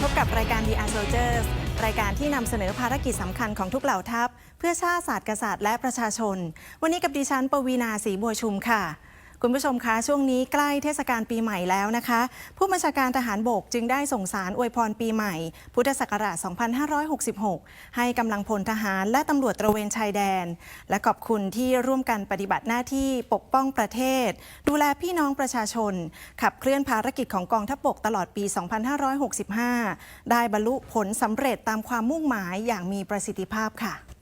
พบกับรายการ The Soldiers รายการที่นำเสนอภารกิจสำคัญของทุกเหล่าทัพ เพื่อชาติศาสตร์กษัตริย์และประชาชน วันนี้กับดิฉันปวีนาศรีบัวชุมค่ะ คุณผู้ชมคะช่วงนี้ใกล้เทศกาลปีใหม่แล้วนะคะ ผู้บัญชาการทหารบกจึงได้ส่งสารอวยพรปีใหม่ พุทธศักราช 2566 ให้กำลังพลทหารและตำรวจตระเวนชายแดน และขอบคุณที่ร่วมกันปฏิบัติหน้าที่ปกป้องประเทศ ดูแลพี่น้องประชาชน ขับเคลื่อนภารกิจของกองทัพบกตลอดปี 2565 ได้บรรลุผลสำเร็จตามความมุ่งหมายอย่างมีประสิทธิภาพค่ะ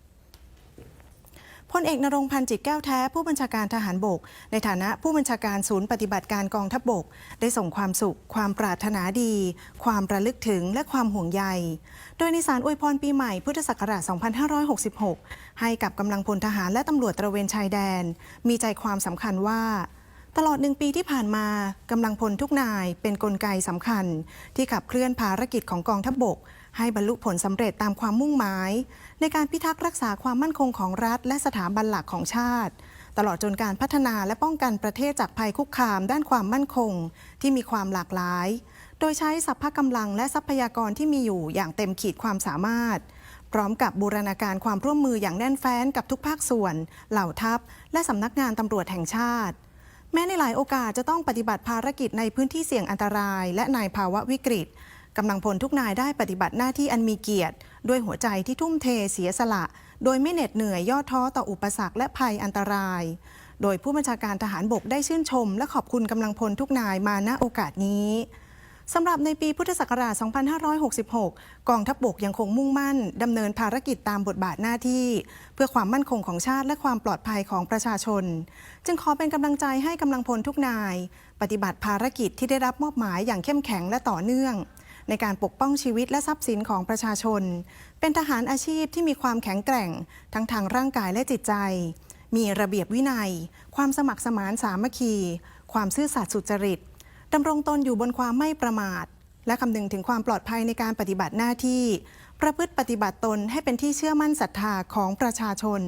พลเอกนรงพันธ์จิตแก้วแท้ผู้บัญชาการทหารบก ในฐานะผู้บัญชาการศูนย์ปฏิบัติการกองทัพบก ได้ส่งความสุข ความปรารถนาดี ความระลึกถึงและความห่วงใย โดยในสารอวยพรปีใหม่พุทธศักราช 2566 ให้กับกำลังพลทหารและตำรวจตระเวนชายแดน มีใจความสำคัญว่าตลอดหนึ่งปีที่ผ่านมากำลังพลทุกนายเป็นนกลไกสำคัญ ที่ขับเคลื่อนภารกิจของกองทัพบกให้บรรลุผลสำเร็จตามความมุ่งหมาย ในการพิทักษ์รักษาความมั่นคงของรัฐ และสถาบันหลักของชาติ ตลอดจนการพัฒนาและป้องกันประเทศจากภัยคุกคามด้านความมั่นคง ที่มีความหลากหลาย โดยใช้สัพพกำลังและทรัพยากรที่มีอยู่อย่างเต็มขีดความสามารถ พร้อมกับบูรณาการความร่วมมืออย่างแน่นแฟ้นกับทุกภาคส่วน เหล่าทัพ และสำนักงานตำรวจแห่งชาติ แม้ในหลายโอกาสจะต้องปฏิบัติภารกิจในพื้นที่เสี่ยงอันตราย และในภาวะวิกฤต กำลังพลทุกนายได้ปฏิบัติหน้าที่อันมีเกียรติ ด้วยหัวใจที่ทุ่มเทเสียสละ โดยไม่เหน็ดเหนื่อยย่อท้อต่ออุปสรรคและภัยอันตราย โดยผู้บัญชาการทหารบกได้ชื่นชม และขอบคุณกำลังพลทุกนายมาณโอกาสนี้สำหรับในปีพุทธศักราช 2566 กองทัพบกยังคงมุ่งมั่นดำเนินภารกิจตามบทบาทหน้าที่ เพื่อความมั่นคงของชาติและความปลอดภัยของประชาชน จึงขอเป็นกำลังใจให้กำลังพลทุกนาย ปฏิบัติภารกิจที่ได้รับมอบหมายอย่างเข้มแข็งและต่อเนื่อง ในการปกป้องชีวิตและทรัพย์สินของประชาชน เป็นทหารอาชีพที่มีความแข็งแกร่ง ทั้งทางร่างกายและจิตใจ มีระเบียบวินัย ความสมัครสมานสามัคคี ความซื่อสัตย์สุจริตดำรงตนอยู่บนความไม่ประมาท และคำนึงถึงความปลอดภัยในการปฏิบัติหน้าที่ ประพฤติปฏิบัติตนให้เป็นที่เชื่อมั่นศรัทธาของประชาชน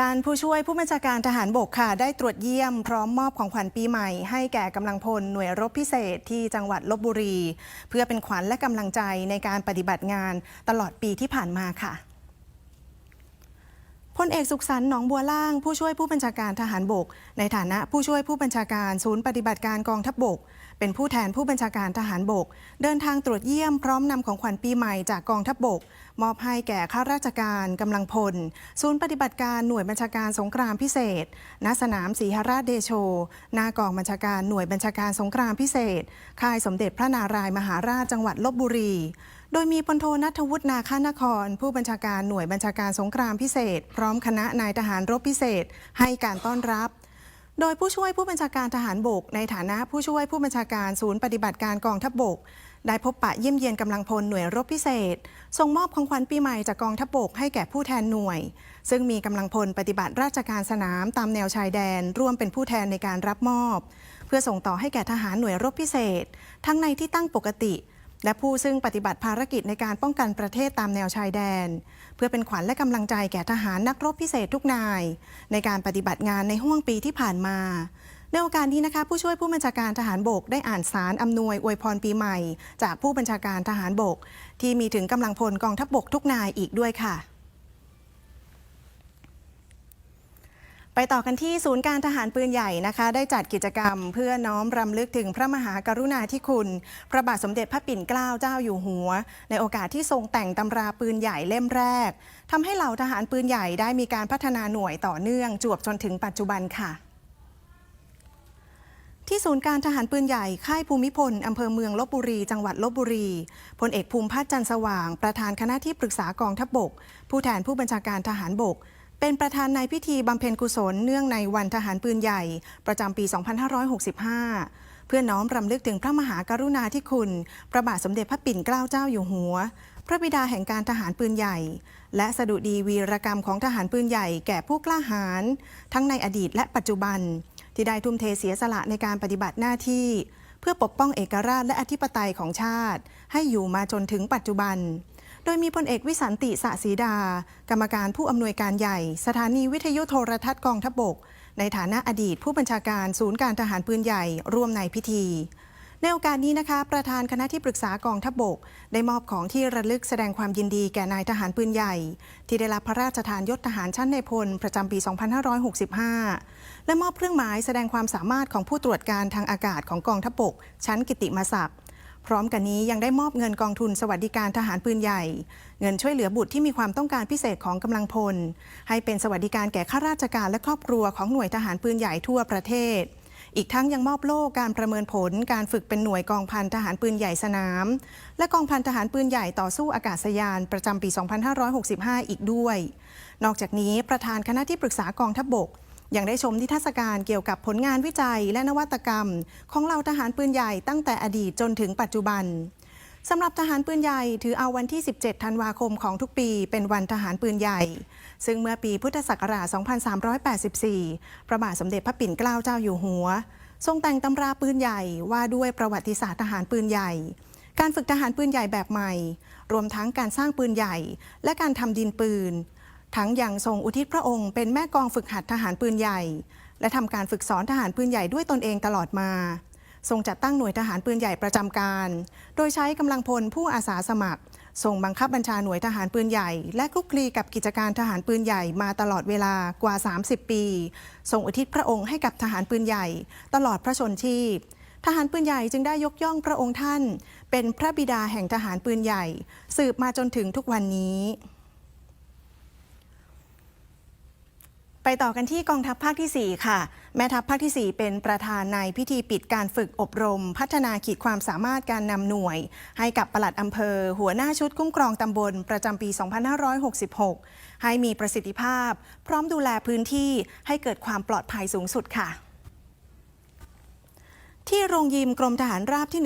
ด้านผู้ช่วยผู้บัญชาการทหารบกค่ะ ได้ตรวจเยี่ยมพร้อมมอบของขวัญปีใหม่ ให้แก่กำลังพลหน่วยรบพิเศษที่จังหวัดลบบุรี เพื่อเป็นขวัญและกำลังใจในการปฏิบัติงานตลอดปีที่ผ่านมาค่ะพลเอกสุขสันต์หนองบัวล่าง ผู้ช่วยผู้บัญชาการทหารบก ในฐานะผู้ช่วยผู้บัญชาการศูนย์ปฏิบัติการกองทัพบก เป็นผู้แทนผู้บัญชาการทหารบก เดินทางตรวจเยี่ยมพร้อมนำของขวัญปีใหม่จากกองทัพบก มอบให้แก่ข้าราชการกำลังพล ศูนย์ปฏิบัติการหน่วยบัญชาการสงครามพิเศษ ณ สนามศรีหราชเดโชหน้ากองบัญชาการหน่วยบัญชาการสงครามพิเศษ ค่ายสมเด็จพระนารายมหาราชจังหวัดลบบุรีโดยมีพลโทนัทวุฒินาคานคร ผู้บัญชาการหน่วยบัญชาการสงครามพิเศษ พร้อมคณะนายทหารรบพิเศษ ให้การต้อนรับ โดยผู้ช่วยผู้บัญชาการทหารบก ในฐานะผู้ช่วยผู้บัญชาการศูนย์ปฏิบัติการกองทัพบกได้พบปะเยี่ยมเยียนกำลังพลหน่วยรบพิเศษส่งมอบของขวัญปีใหม่จากกองทัพบกให้แก่ผู้แทนหน่วย ซึ่งมีกำลังพลปฏิบัติราชการสนามตามแนวชายแดน ร่วมเป็นผู้แทนในการรับมอบ เพื่อส่งต่อให้แก่ทหารหน่วยรบพิเศษ ทั้งในที่ตั้งปกติ และผู้ซึ่งปฏิบัติภารกิจในการป้องกันประเทศตามแนวชายแดน เพื่อเป็นขวัญและกำลังใจแก่ทหารนักรบพิเศษทุกนาย ในการปฏิบัติงานในห่วงปีที่ผ่านมาในโอกาสนี้นะคะผู้ช่วยผู้บัญชาการทหารบกได้อ่านสารอำนวยอวยพรปีใหม่ จากผู้บัญชาการทหารบก ที่มีถึงกำลังพลกองทัพบกทุกนายอีกด้วยค่ะ ไปต่อกันที่ศูนย์การทหารปืนใหญ่นะคะ ได้จัดกิจกรรมเพื่อน้อมรำลึกถึงพระมหากรุณาธิคุณ พระบาทสมเด็จพระปิ่นเกล้าเจ้าอยู่หัว ในโอกาสที่ทรงแต่งตำราปืนใหญ่เล่มแรกทำให้เหล่าทหารปืนใหญ่ได้มีการพัฒนาหน่วยต่อเนื่องจวบจนถึงปัจจุบันค่ะที่ศูนย์การทหารปืนใหญ่ค่ายภูมิพล อำเภอเมืองลบบุรี จังหวัดลบบุรี พลเอกภูมิพัฒน์จันสว่าง ประธานคณะที่ปรึกษากองทัพบกผู้แทนผู้บัญชาการทหารบก เป็นประธานในพิธีบำเพ็ญกุศลเนื่องในวันทหารปืนใหญ่ ประจำปี 2565 เพื่อน้อมรำลึกถึงพระมหากรุณาธิคุณ พระบาทสมเด็จพระปิ่นเกล้าเจ้าอยู่หัว พระบิดาแห่งการทหารปืนใหญ่ และสดุดีวีรกรรมของทหารปืนใหญ่แก่ผู้กล้าหาญทั้งในอดีตและปัจจุบัน ที่ได้ทุ่มเทเสียสละในการปฏิบัติหน้าที่ เพื่อปกป้องเอกราชและอธิปไตยของชาติ ให้อยู่มาจนถึงปัจจุบัน โดยมีพลเอกวิสันติสะสีดา กรรมการผู้อำนวยการใหญ่ สถานีวิทยุโทรทัศน์กองทัพบก ในฐานะอดีตผู้บัญชาการศูนย์การทหารปืนใหญ่ร่วมในพิธี ในโอกาสนี้นะคะ ประธานคณะที่ปรึกษากองทัพบก ได้มอบของที่ระลึกแสดงความยินดีแก่นายทหารปืนใหญ่ ที่ได้รับพระราชทานยศทหารชั้นในพลประจำปี 2565 และมอบเครื่องหมายแสดงความสามารถของผู้ตรวจการทางอากาศของกองทัพบก ชั้นกิติมศักดิ์ พร้อมกันนี้ยังได้มอบเงินกองทุนสวัสดิการทหารปืนใหญ่ เงินช่วยเหลือบุตรที่มีความต้องการพิเศษของกำลังพล ให้เป็นสวัสดิการแก่ข้าราชการและครอบครัวของหน่วยทหารปืนใหญ่ทั่วประเทศ อีกทั้งยังมอบโล่การประเมินผลการฝึกเป็นหน่วยกองพันทหารปืนใหญ่สนาม และกองพันทหารปืนใหญ่ต่อสู้อากาศยานประจำปี 2565 อีกด้วย นอกจากนี้ประธานคณะที่ปรึกษากองทัพบก ยังได้ชมนิทรรศการเกี่ยวกับผลงานวิจัยและนวัตกรรม ของเหล่าทหารปืนใหญ่ตั้งแต่อดีตจนถึงปัจจุบันสำหรับทหารปืนใหญ่ถือเอาวันที่ 17 ธันวาคมของทุกปีเป็นวันทหารปืนใหญ่ ซึ่งเมื่อปีพุทธศักราช 2384 พระบาทสมเด็จพระปิ่นเกล้าเจ้าอยู่หัว ทรงแต่งตำราปืนใหญ่ว่าด้วยประวัติศาสตร์ทหารปืนใหญ่ การฝึกทหารปืนใหญ่แบบใหม่ รวมทั้งการสร้างปืนใหญ่ และการทำดินปืน ทั้งยังทรงอุทิศพระองค์เป็นแม่กองฝึกหัดทหารปืนใหญ่ และทำการฝึกสอนทหารปืนใหญ่ด้วยตนเองตลอดมา ทรงจัดตั้งหน่วยทหารปืนใหญ่ประจำการ โดยใช้กำลังพลผู้อาสาสมัครทรงบังคับบัญชาหน่วยทหารปืนใหญ่ และคลุกคลีกับกิจการทหารปืนใหญ่มาตลอดเวลากว่า 30 ปีทรงอุทิศพระองค์ให้กับทหารปืนใหญ่ ตลอดพระชนชีพ ทหารปืนใหญ่จึงได้ยกย่องพระองค์ท่าน เป็นพระบิดาแห่งทหารปืนใหญ่ สืบมาจนถึงทุกวันนี้ ไปต่อกันที่กองทัพภาคที่ 4 ค่ะ แม่ทัพภาคที่ 4 เป็นประธานในพิธีปิดการฝึกอบรม พัฒนาขีดความสามารถการนำหน่วย ให้กับปลัดอำเภอ หัวหน้าชุดคุ้มครองตำบล ประจำปี 2566 ให้มีประสิทธิภาพ พร้อมดูแลพื้นที่ให้เกิดความปลอดภัยสูงสุดค่ะ ที่โรงยิมกรมทหารราบที่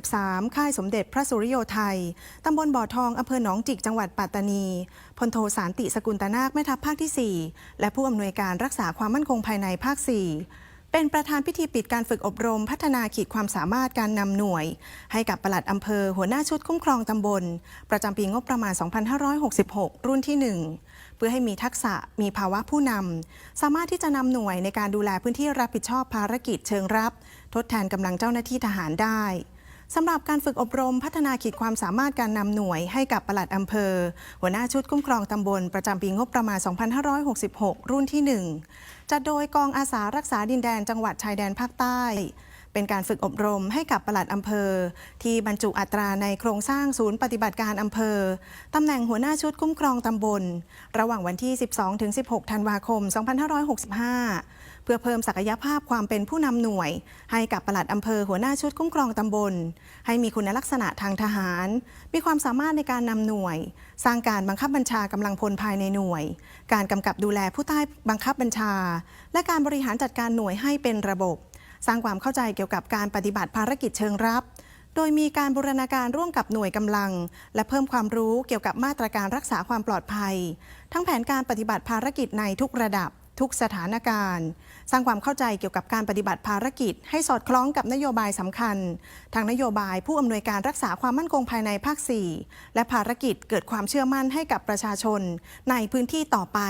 153 ค่ายสมเด็จพระสุริโยไทย ตำบลบ่อทองอำเภอหนองจิก จังหวัดปัตตานี พลโทสารติสกุลตนาคแม่ทัพภาคที่ 4 และผู้อำนวยการรักษาความมั่นคงภายในภาค 4 เป็นประธานพิธีปิดการฝึกอบรม พัฒนาขีดความสามารถการนำหน่วย ให้กับปลัดอำเภอหัวหน้าชุดคุ้มครองตำบล ประจำปีงบประมาณ 2566 รุ่นที่ 1 เพื่อให้มีทักษะมีภาวะผู้นำสามารถที่จะนำหน่วยในการดูแลพื้นที่รับผิดชอบภารกิจเชิงรับ ทดแทนกำลังเจ้าหน้าที่ทหารได้สำหรับการฝึกอบรมพัฒนาขีดความสามารถการนำหน่วยให้กับปลัดอำเภอ หัวหน้าชุดคุ้มครองตำบลประจำปีงบประมาณ 2566 รุ่นที่ 1 จัดโดยกองอาสารักษาดินแดนจังหวัดชายแดนภาคใต้ เป็นการฝึกอบรมให้กับปลัดอำเภอ ที่บรรจุอัตราในโครงสร้างศูนย์ปฏิบัติการอำเภอตำแหน่งหัวหน้าชุดคุ้มครองตำบล ระหว่างวันที่ 12-16 ธันวาคม 2565 เพื่อเพิ่มศักยภาพความเป็นผู้นำหน่วย ให้กับปลัดอำเภอหัวหน้าชุดคุ้มครองตำบล ให้มีคุณลักษณะทางทหาร มีความสามารถในการนำหน่วย สร้างการบังคับบัญชากำลังพลภายในหน่วย การกำกับดูแลผู้ใต้บังคับบัญชา และการบริหารจัดการหน่วยให้เป็นระบบ สร้างความเข้าใจเกี่ยวกับการปฏิบัติภารกิจเชิงรับ โดยมีการบูรณาการร่วมกับหน่วยกำลัง และเพิ่มความรู้เกี่ยวกับมาตรการรักษาความปลอดภัย ทั้งแผนการปฏิบัติภารกิจในทุกระดับ ทุกสถานการณ์ สร้างความเข้าใจเกี่ยวกับการปฏิบัติภารกิจ ให้สอดคล้องกับนโยบายสำคัญทางนโยบายผู้อำนวยการรักษาความมั่นคงภายในภาค 4 และภารกิจเกิดความเชื่อมั่นให้กับประชาชน ในพื้นที่ต่อไป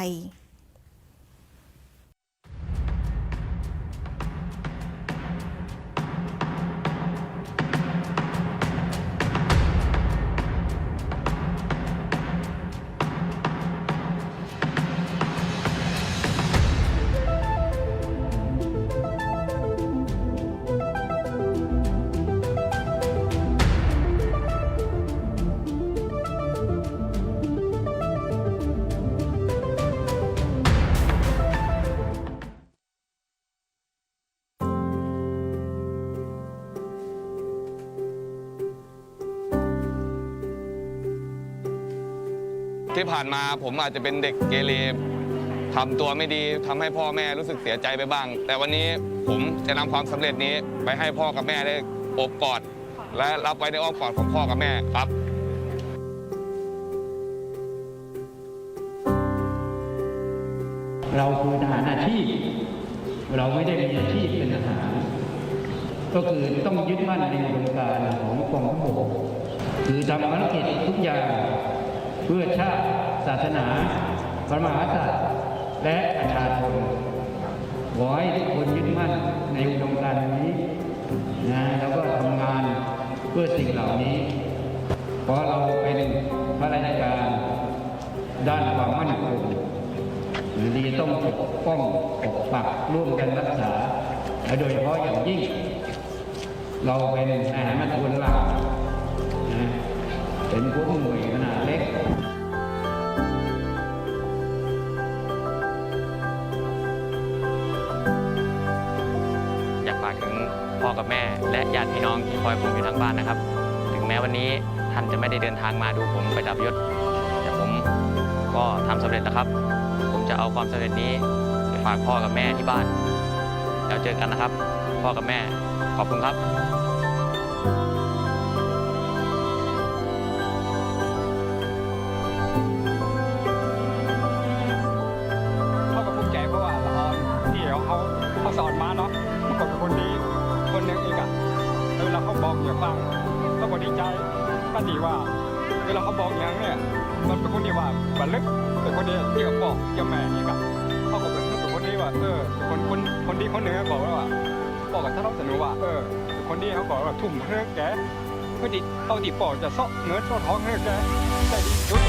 ที่ผ่านมาผมอาจจะเป็นเด็กเกเรทำตัวไม่ดีทำให้พ่อแม่รู้สึกเสียใจไปบ้าง แต่วันนี้ผมจะนำความสำเร็จนี้ไปให้พ่อกับแม่ได้อบกอด และรับไว้ในอ้อมกอดของพ่อกับแม่ครับเราคือทหารอาชีพ เราไม่ได้มีอาชีพเป็นทหาร ก็คือต้องยึดมั่นในอุดมการของกองทัพบกคือทำภารกิจทุกอย่าง เพื่อชาติ ศาสนา พระมหากษัตริย์ และประชาชนขอให้ทุกคนยึดมั่นในอุดมการณ์นี้นะแล้วก็ทำงานเพื่อสิ่งเหล่านี้ เพราะเราเป็นข้าราชการด้านความมั่นคงดีต้องปกป้องปกปักร่วมกันรักษา และโดยเฉพาะอย่างยิ่ง เราเป็นอาหารมันคนหลัก เป็นพวกหน่วยขนาดเล็กอยากฝากถึงพ่อกับแม่ และญาติพี่น้องที่คอยผมอยู่ทางบ้านนะครับ ถึงแม้วันนี้ท่านจะไม่ได้เดินทางมาดูผมไปดับยศ แต่ผมก็ทำสำเร็จแล้วครับ ผมจะเอาความสำเร็จนี้ไปฝากพ่อกับแม่ที่บ้าน แล้วเจอกันนะครับ พ่อกับแม่ขอบคุณครับ เวลาเขาบอกอย่างเนี่ยมันเป็นคนที่ว่าบันลึกเป็นคนที่ที่เขาบอกเจ้าแม่นี่กอะเขาก็เป็นเป็นคนที่ว่าเออคนคนคนดีคนหนึ่งบอกว่าบอกกับท่านเราสนุว่าเออคนที่เขาบอกว่าทุ่มเพื่อแกเพื่อที่เอาที่ปอกจะซอกเงินซอกท้องเพื่อแกแต่ดีด้วย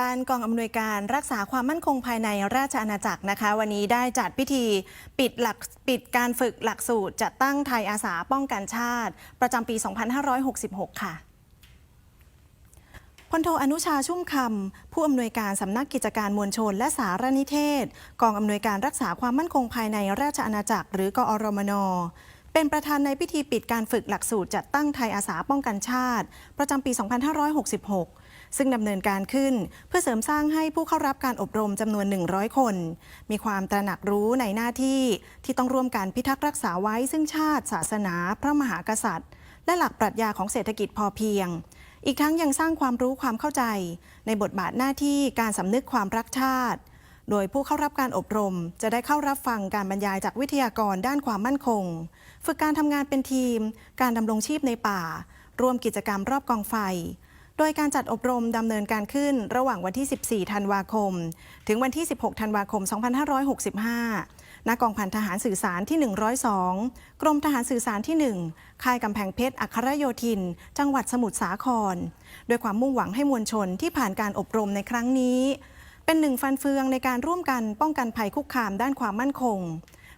ด้านกองอำนวยการรักษาความมั่นคงภายในราชอาณาจักรนะคะ วันนี้ได้จัดพิธีปิดหลักปิดการฝึกหลักสูตร จัดตั้งไทยอาสาป้องกันชาติ ประจำปี 2566 ค่ะพลโทอนุชาชุ่มคำผู้อำนวยการสำนักกิจการมวลชน และสารนิเทศ กองอำนวยการรักษาความมั่นคงภายในราชอาณาจักร หรือกอรมนเป็นประธานในพิธีปิดการฝึกหลักสูตรจัดตั้งไทยอาสาป้องกันชาติ ประจำปี 2566 ซึ่งดำเนินการขึ้นเพื่อเสริมสร้างให้ผู้เข้ารับการอบรมจำนวน 100 คน มีความตระหนักรู้ในหน้าที่ที่ต้องร่วมกันพิทักษ์รักษาไว้ ซึ่งชาติ ศาสนา พระมหากษัตริย์ และหลักปรัชญาของเศรษฐกิจพอเพียง อีกทั้งยังสร้างความรู้ความเข้าใจ ในบทบาทหน้าที่การสำนึกความรักชาติ โดยผู้เข้ารับการอบรม จะได้เข้ารับฟังการบรรยายจากวิทยากรด้านความมั่นคง ฝึกการทำงานเป็นทีม การดำรงชีพในป่าร่วมกิจกรรมรอบกองไฟ ดยการจัดอบรมดำเนินการขึ้นระหว่างวันที่ 14 ธันวาคม ถึงวันที่ 16 ธันวาคม 2565 ณ กองพันทหารสื่อสารที่ 102 กรมทหารสื่อสารที่ 1 ค่ายกำแพงเพชร อัครโยธิน จังหวัดสมุทรสาคร โดยความมุ่งหวังให้มวลชนที่ผ่านการอบรมในครั้งนี้ เป็นหนึ่งฟันเฟืองในการร่วมกันป้องกันภัยคุกคามด้านความมั่นคง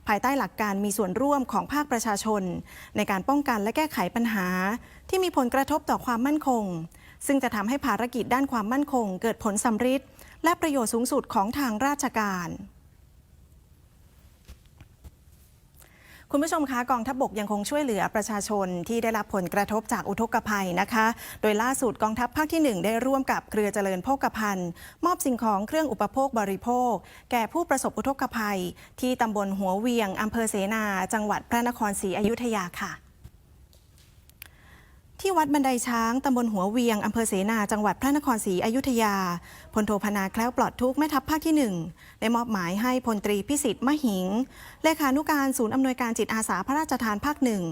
ภายใต้หลักการมีส่วนร่วมของภาคประชาชน ในการป้องกันและแก้ไขปัญหา ที่มีผลกระทบต่อความมั่นคง ซึ่งจะทำให้ภารกิจด้านความมั่นคง เกิดผลสำฤทธิ์และประโยชน์สูงสุดของทางราชการคุณผู้ชมคะกองทัพบกยังคงช่วยเหลือประชาชนที่ได้รับผลกระทบจากอุทกภัยนะคะ โดยล่าสุดกองทัพภาคที่ 1 ได้ร่วมกับเครือเจริญโภคภัณฑ์ มอบสิ่งของเครื่องอุปโภคบริโภค แก่ผู้ประสบอุทกภัย ที่ตำบลหัวเวียงอำเภอเสนา จังหวัดพระนครศรีอยุธยาค่ะ ที่วัดบันไดช้าง ตำบลหัวเวียง อำเภอเสนา จังหวัดพระนครศรีอยุธยา พลโทพนาแคล้วปลอดทุกแม่ทัพภาคที่ 1 ได้มอบหมายให้พลตรีพิสิทธิ์มหิง เลขานุการศูนย์อำนวยการจิตอาสาพระราชทานภาคหนึ่ง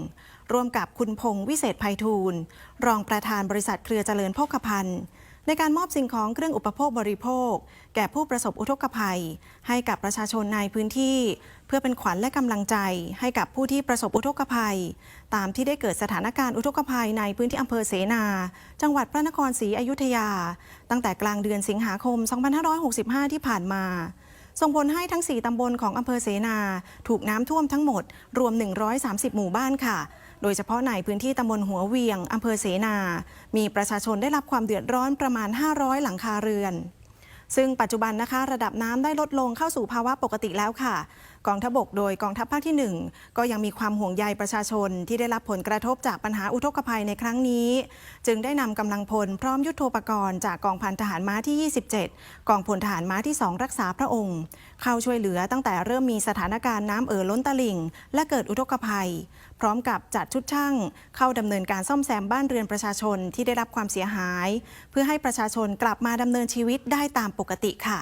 ร่วมกับคุณพงษ์วิเศษไพฑูรย์รองประธานบริษัทเครือเจริญโภคภัณฑ์ในการมอบสิ่งของเครื่องอุปโภคบริโภค แก่ผู้ประสบอุทกภัย ให้กับประชาชนในพื้นที่ เพื่อเป็นขวัญและกำลังใจให้กับผู้ที่ประสบอุทกภัย ตามที่ได้เกิดสถานการณ์อุทกภัยในพื้นที่อำเภอเสนา จังหวัดพระนครศรีอยุธยา ตั้งแต่กลางเดือนสิงหาคม 2565 ที่ผ่านมา ส่งผลให้ทั้ง 4 ตำบลของอำเภอเสนา ถูกน้ำท่วมทั้งหมด รวม 130 หมู่บ้านค่ะ โดยเฉพาะในพื้นที่ตำบลหัวเวียงอำเภอเสนา มีประชาชนได้รับความเดือดร้อนประมาณ 500 หลังคาเรือนซึ่งปัจจุบันนะคะระดับน้ำได้ลดลงเข้าสู่ภาวะปกติแล้วค่ะ กองทัพบกโดยกองทัพภาคที่ 1 ก็ยังมีความห่วงใยประชาชนที่ได้รับผลกระทบจากปัญหาอุทกภัยในครั้งนี้ จึงได้นำกำลังพลพร้อมยุทโธปกรณ์จากกองพันทหารม้าที่ 27 กองพลทหารม้าที่ 2 รักษาพระองค์ เข้าช่วยเหลือตั้งแต่เริ่มมีสถานการณ์น้ำเอ่อล้นตลิ่ง และเกิดอุทกภัย พร้อมกับจัดชุดช่างเข้าดำเนินการซ่อมแซมบ้านเรือนประชาชนที่ได้รับความเสียหาย เพื่อให้ประชาชนกลับมาดำเนินชีวิตได้ตามปกติค่ะ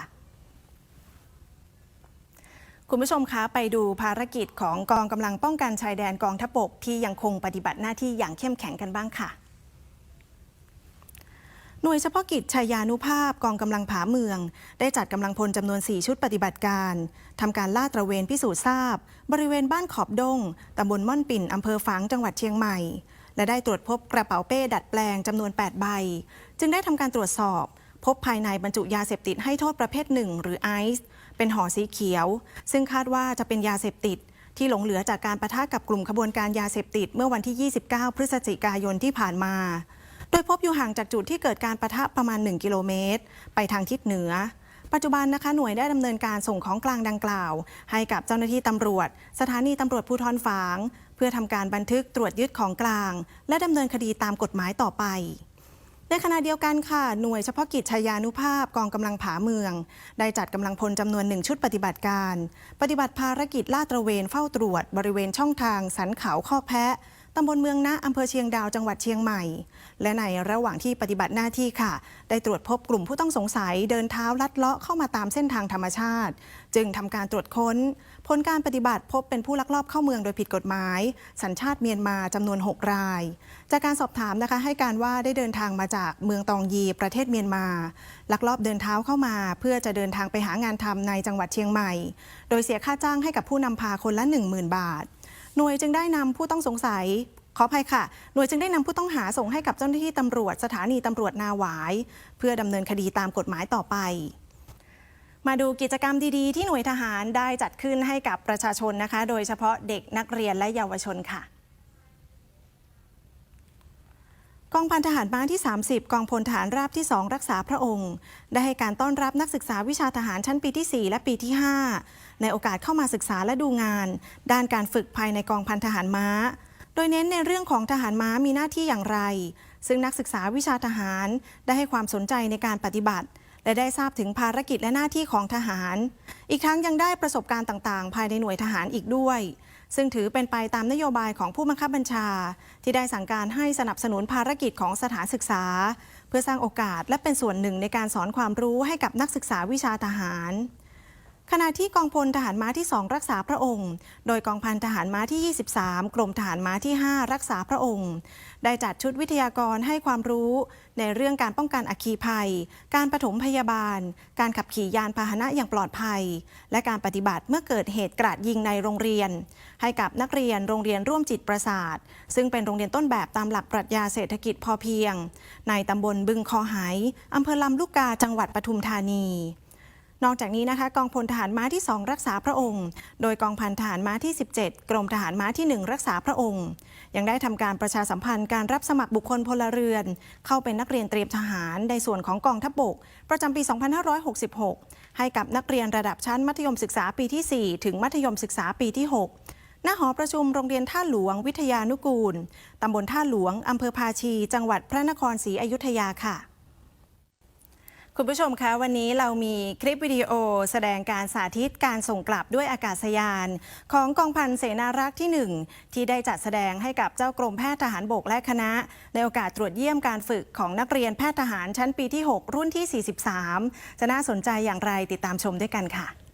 คุณผู้ชมคะไปดูภารกิจของกองกำลังป้องกันชายแดนกองทัพบกที่ยังคงปฏิบัติหน้าที่อย่างเข้มแข็งกันบ้างค่ะ หน่วยเฉพาะกิจชายานุภาพกองกำลังผาเมือง ได้จัดกำลังพลจำนวน 4 ชุดปฏิบัติการทำการลาดตระเวนพิสูจน์ทราบ บริเวณบ้านขอบดงตำบลม่อนปิ่นอำเภอฝางจังหวัดเชียงใหม่ และได้ตรวจพบกระเป๋าเป้ดัดแปลงจำนวน 8 ใบ จึงได้ทำการตรวจสอบ พบภายในบรรจุยาเสพติดให้โทษประเภทหนึ่งหรือไอซ์ เป็นห่อสีเขียว ซึ่งคาดว่าจะเป็นยาเสพติด ที่หลงเหลือจากการประทะกับกลุ่มขบวนการยาเสพติดเมื่อวันที่ 29 พฤศจิกายนที่ผ่านมา โดยพบอยู่ห่างจากจุดที่เกิดการประทะประมาณ 1 กิโลเมตร ไปทางทิศเหนือ ปัจจุบันนะคะหน่วยได้ดำเนินการส่งของกลางดังกล่าว ให้กับเจ้าหน้าที่ตำรวจ สถานีตำรวจภูธรฝาง เพื่อทำการบันทึกตรวจยึดของกลาง และดำเนินคดีตามกฎหมายต่อไป ในขณะเดียวกันค่ะ หน่วยเฉพาะกิจชายานุภาพกองกำลังผาเมือง ได้จัดกำลังพลจำนวนหนึ่งชุดปฏิบัติการ ปฏิบัติภารกิจลาดตระเวนเฝ้าตรวจ บริเวณช่องทาง สันเขาข้อแพะตำบลเมืองนะอำเภอเชียงดาวจังหวัดเชียงใหม่ และในระหว่างที่ปฏิบัติหน้าที่ค่ะ ได้ตรวจพบกลุ่มผู้ต้องสงสัยเดินเท้าลัดเลาะเข้ามาตามเส้นทางธรรมชาติ จึงทำการตรวจค้น ผลการปฏิบัติพบเป็นผู้ลักลอบเข้าเมืองโดยผิดกฎหมาย สัญชาติเมียนมาจำนวน 6 ราย จากการสอบถามนะคะให้การว่าได้เดินทางมาจากเมืองตองยีประเทศเมียนมา ลักลอบเดินเท้าเข้ามา เพื่อจะเดินทางไปหางานทำในจังหวัดเชียงใหม่ โดยเสียค่าจ้างให้กับผู้นำพาคนละ 10,000 บาท หน่วยจึงได้นำผู้ต้องสงสัยขออภัยค่ะ หน่วยจึงได้นำผู้ต้องหาส่งให้กับเจ้าหน้าที่ตำรวจสถานีตำรวจนาหวาย เพื่อดำเนินคดีตามกฎหมายต่อไป มาดูกิจกรรมดีๆ ที่หน่วยทหารได้จัดขึ้นให้กับประชาชนนะคะ โดยเฉพาะเด็กนักเรียนและเยาวชนค่ะกองพันทหารม้าที่ 30 กองพลทหารราบที่ 2 รักษาพระองค์ ได้ให้การต้อนรับนักศึกษาวิชาทหารชั้นปีที่ 4 และปีที่ 5 ในโอกาสเข้ามาศึกษาและดูงาน ด้านการฝึกภายในกองพันทหารม้า โดยเน้นในเรื่องของทหารม้ามีหน้าที่อย่างไร ซึ่งนักศึกษาวิชาทหารได้ให้ความสนใจในการปฏิบัติ และได้ทราบถึงภารกิจและหน้าที่ของทหาร อีกทั้งยังได้ประสบการณ์ต่าง ๆ ภายในหน่วยทหารอีกด้วย ซึ่งถือเป็นไปตามนโยบายของผู้บังคับบัญชา ที่ได้สั่งการให้สนับสนุนภารกิจของสถานศึกษา เพื่อสร้างโอกาสและเป็นส่วนหนึ่งในการสอนความรู้ให้กับนักศึกษาวิชาทหารขณะที่กองพลทหารม้าที่ 2 รักษาพระองค์ โดยกองพันทหารม้าที่ 23 กรมทหารม้าที่ 5 รักษาพระองค์ ได้จัดชุดวิทยากรให้ความรู้ในเรื่องการป้องกันอัคคีภัย การปฐมพยาบาล การขับขี่ยานพาหนะอย่างปลอดภัย และการปฏิบัติเมื่อเกิดเหตุกราดยิงในโรงเรียน ให้กับนักเรียนโรงเรียนร่วมจิตประสาท ซึ่งเป็นโรงเรียนต้นแบบตามหลักปรัชญาเศรษฐกิจพอเพียง ในตำบลบึงคอหายอำเภอลำลูกกาจังหวัดปทุมธานีนอกจากนี้นะคะกองพลทหารม้าที่ 2 รักษาพระองค์ โดยกองพันทหารม้าที่ 17 กรมทหารม้าที่ 1 รักษาพระองค์ ยังได้ทำการประชาสัมพันธ์การรับสมัครบุคคลพลเรือน เข้าเป็นนักเรียนเตรียมทหารในส่วนของกองทัพบกประจำปี 2566 ให้กับนักเรียนระดับชั้นมัธยมศึกษาปีที่ 4 ถึงมัธยมศึกษาปีที่6ณหอประชุมโรงเรียนท่าหลวงวิทยานุกูล ตำบลท่าหลวง อำเภอภาชี จังหวัดพระนครศรีอยุธยาค่ะ คุณผู้ชมคะวันนี้เรามีคลิปวิดีโอแสดงการสาธิตการส่งกลับด้วยอากาศยาน ของกองพันเสนารักษ์ที่ 1 ที่ได้จัดแสดงให้กับเจ้ากรมแพทย์ทหารบกและคณะ ในโอกาสตรวจเยี่ยมการฝึกของนักเรียนแพทย์ทหารชั้นปีที่ 6 รุ่นที่ 43 จะน่าสนใจอย่างไรติดตามชมด้วยกันค่ะ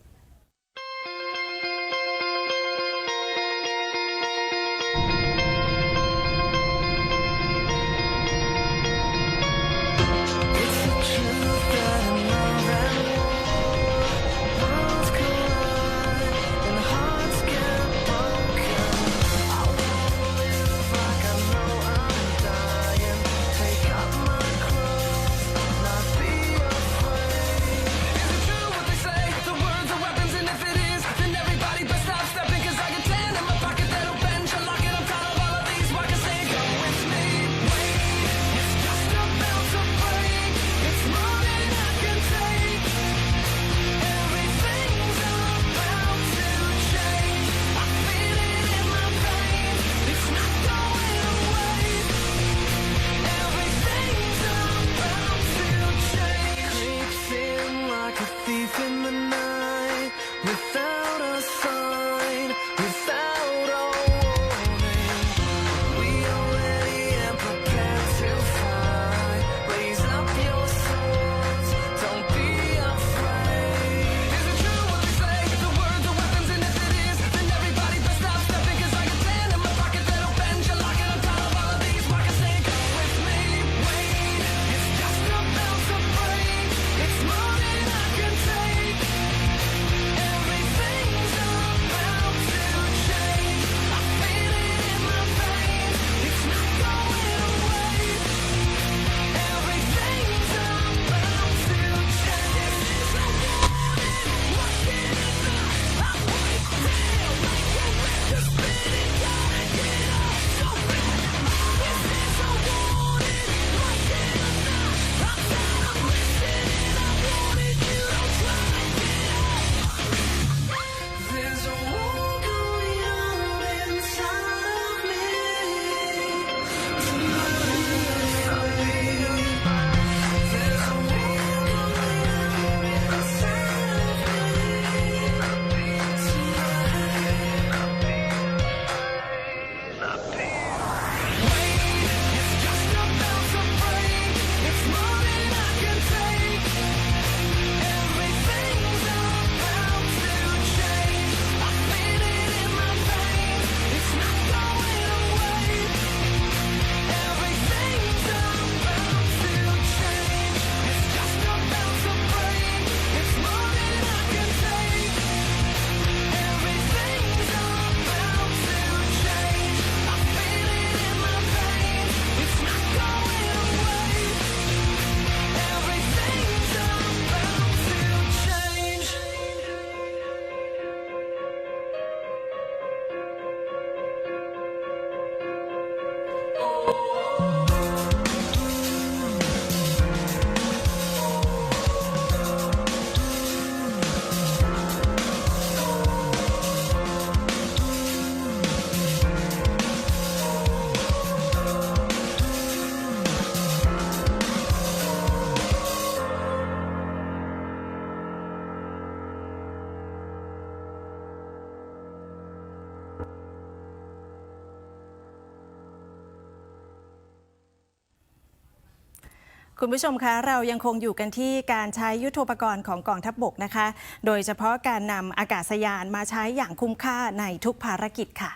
คุณผู้ชมคะเรายังคงอยู่กันที่การใช้ยุทโธปกรณ์ของกองทัพบบกนะคะ โดยเฉพาะการนำอากาศยานมาใช้อย่างคุ้มค่าในทุกภารกิจค่ะ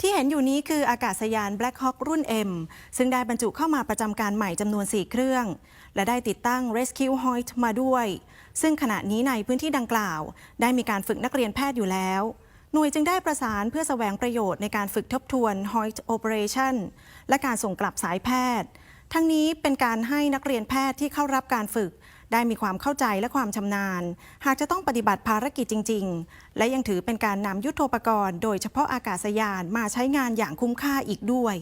ที่เห็นอยู่นี้คืออากาศยาน Black Hawk รุ่น M ซึ่งได้บรรจุเข้ามาประจำการใหม่จำนวน 4 เครื่อง และได้ติดตั้ง Rescue Hoist มาด้วย ซึ่งขณะนี้ในพื้นที่ดังกล่าว ได้มีการฝึกนักเรียนแพทย์อยู่แล้ว หน่วยจึงได้ประสานเพื่อแสวงประโยชน์ในการฝึกทบทวน Hoyt Operation และการส่งกลับสายแพทย์ ทั้งนี้เป็นการให้นักเรียนแพทย์ที่เข้ารับการฝึก ได้มีความเข้าใจและความชำนาญ หากจะต้องปฏิบัติภารกิจจริง ๆ และยังถือเป็นการนำยุทโธปกรณ์ โดยเฉพาะอากาศยานมาใช้งานอย่างคุ้มค่าอีกด้วย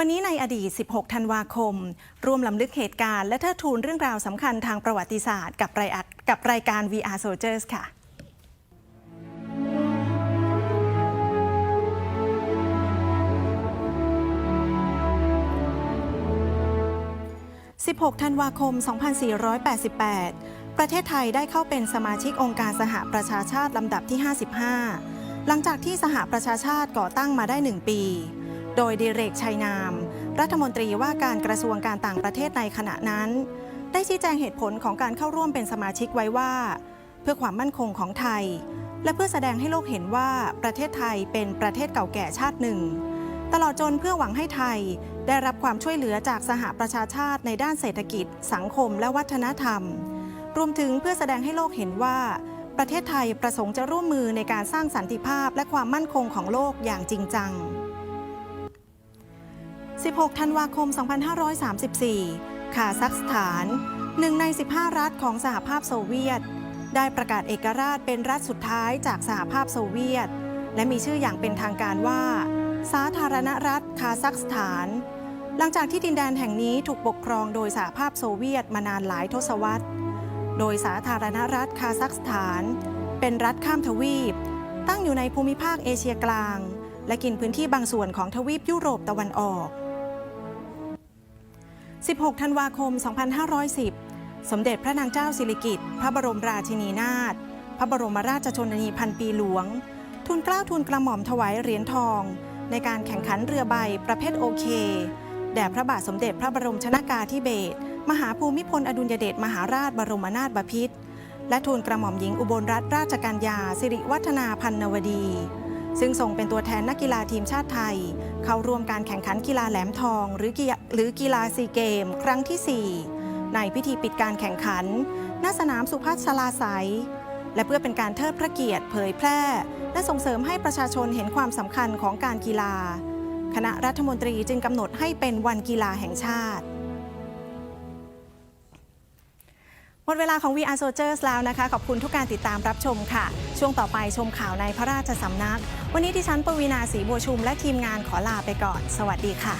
วันนี้ในอดีต 16 ธันวาคม ร่วมลำลึกเหตุการณ์และเทิดทูนเรื่องราวสำคัญทางประวัติศาสตร์กับรายอัดกับรายการ VR Soldiers ค่ะ16 ธันวาคม 2488 ประเทศไทยได้เข้าเป็นสมาชิกองค์การสหประชาชาติลำดับที่ 55 หลังจากที่สหประชาชาติก่อตั้งมาได้ 1 ปี โดยดิเรกชัยนาม รัฐมนตรีว่าการกระทรวงการต่างประเทศในขณะนั้น ได้ชี้แจงเหตุผลของการเข้าร่วมเป็นสมาชิกไว้ว่า เพื่อความมั่นคงของไทย และเพื่อแสดงให้โลกเห็นว่าประเทศไทยเป็นประเทศเก่าแก่ชาติหนึ่ง ตลอดจนเพื่อหวังให้ไทย ได้รับความช่วยเหลือจากสหประชาชาติในด้านเศรษฐกิจ สังคมและวัฒนธรรม รวมถึงเพื่อแสดงให้โลกเห็นว่าประเทศไทยประสงค์จะร่วมมือในการสร้างสันติภาพและความมั่นคงของโลกอย่างจริงจัง 16 ธันวาคม 2534 คาซัคสถานหนึ่งใน 15 รัฐของสหภาพโซเวียต ได้ประกาศเอกราชเป็นรัฐสุดท้ายจากสหภาพโซเวียต และมีชื่ออย่างเป็นทางการว่า สาธารณรัฐคาซัคสถาน หลังจากที่ดินแดนแห่งนี้ถูกปกครองโดยสหภาพโซเวียตมานานหลายทศวรรษ โดยสาธารณรัฐคาซัคสถาน เป็นรัฐข้ามทวีป ตั้งอยู่ในภูมิภาคเอเชียกลาง และกินพื้นที่บางส่วนของทวีปยุโรปตะวันออก 16 ธันวาคม 2510 สมเด็จพระนางเจ้าสิริกิติ์ พระบรมราชินีนาถ พระบรมราชชนนีพันปีหลวง ทุนเกล้าทุนกระหม่อมถวายเหรียญทอง ในการแข่งขันเรือใบประเภทโอเค แด่พระบาทสมเด็จพระบรมชนากาธิเบศร มหาภูมิพลอดุลยเดชมหาราชบรมนาถบพิตร และทูลกระหม่อมหญิงอุบลรัตนราชกัญญาสิริวัฒนาพันนวดี ซึ่งทรงเป็นตัวแทนนักกีฬาทีมชาติไทย เข้าร่วมการแข่งขันกีฬาแหลมทอง หรือหรือกีฬาซีเกม ครั้งที่ 4 ในพิธีปิดการแข่งขัน ณสนามสุพัชลาไสยและเพื่อเป็นการเทิดพระเกียรติเผยแพร่ และส่งเสริมให้ประชาชนเห็นความสำคัญของการกีฬา คณะรัฐมนตรีจึงกำหนดให้เป็นวันกีฬาแห่งชาติ หมดเวลาของ VR Soldiers แล้วนะคะ ขอบคุณทุกการติดตามรับชมค่ะ ช่วงต่อไปชมข่าวในพระราชสำนัก วันนี้ที่ฉันปวีนาศรีบัวชุมและทีมงานขอลาไปก่อน สวัสดีค่ะ